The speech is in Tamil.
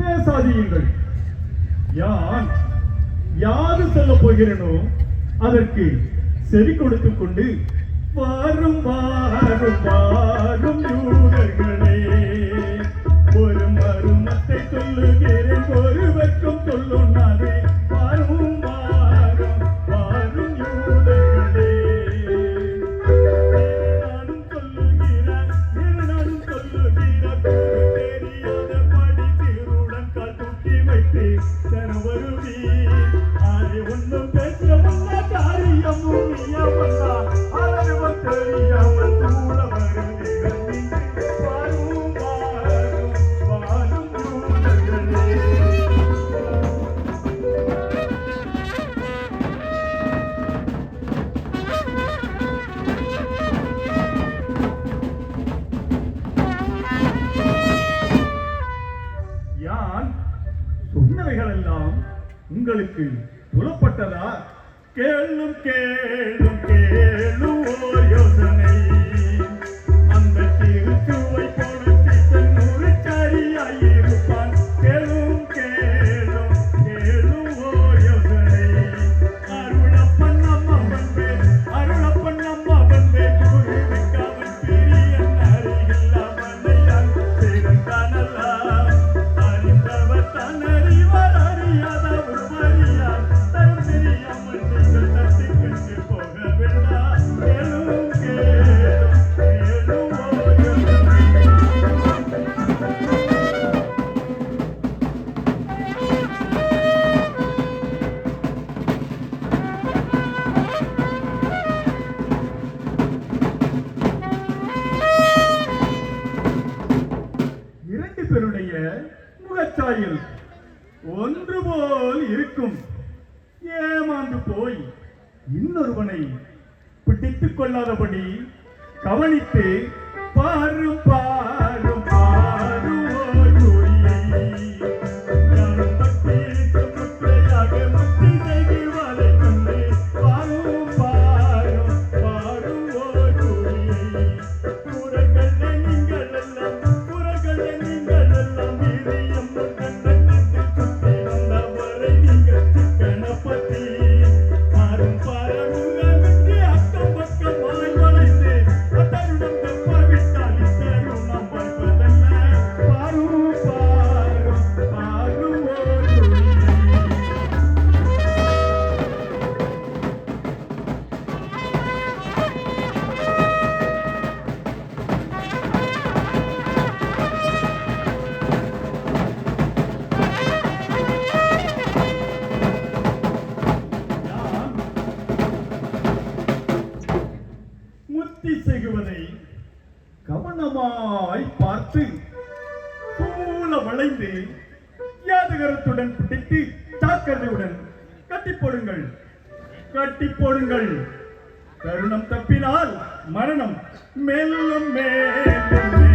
பேசாதீர்கள். யான் யாது சொல்ல போகிறேனோ அதற்கு செவி கொடுத்துக் கொண்டு வாரும் வாரும் வாரும் யூதர்கள். எல்லாம் உங்களுக்கு புறப்பட்டதா கேளும் கேளும் கேளும் யோசனை. முகச்சாயில் ஒன்று போல் இருக்கும். ஏமாந்து போய் இன்னொருவனை பிடித்துக் கொள்ளாதபடி கவனித்து பாருப்பா பக்தி செய்வதை கவனமாய் பார்த்து சூழ வளைந்து யாதகரத்துடன் பிடித்து தாக்கதையுடன் கட்டி போடுங்கள். கட்டி போடுங்கள். தருணம் தப்பினால் மரணம் மேலும் மேலும்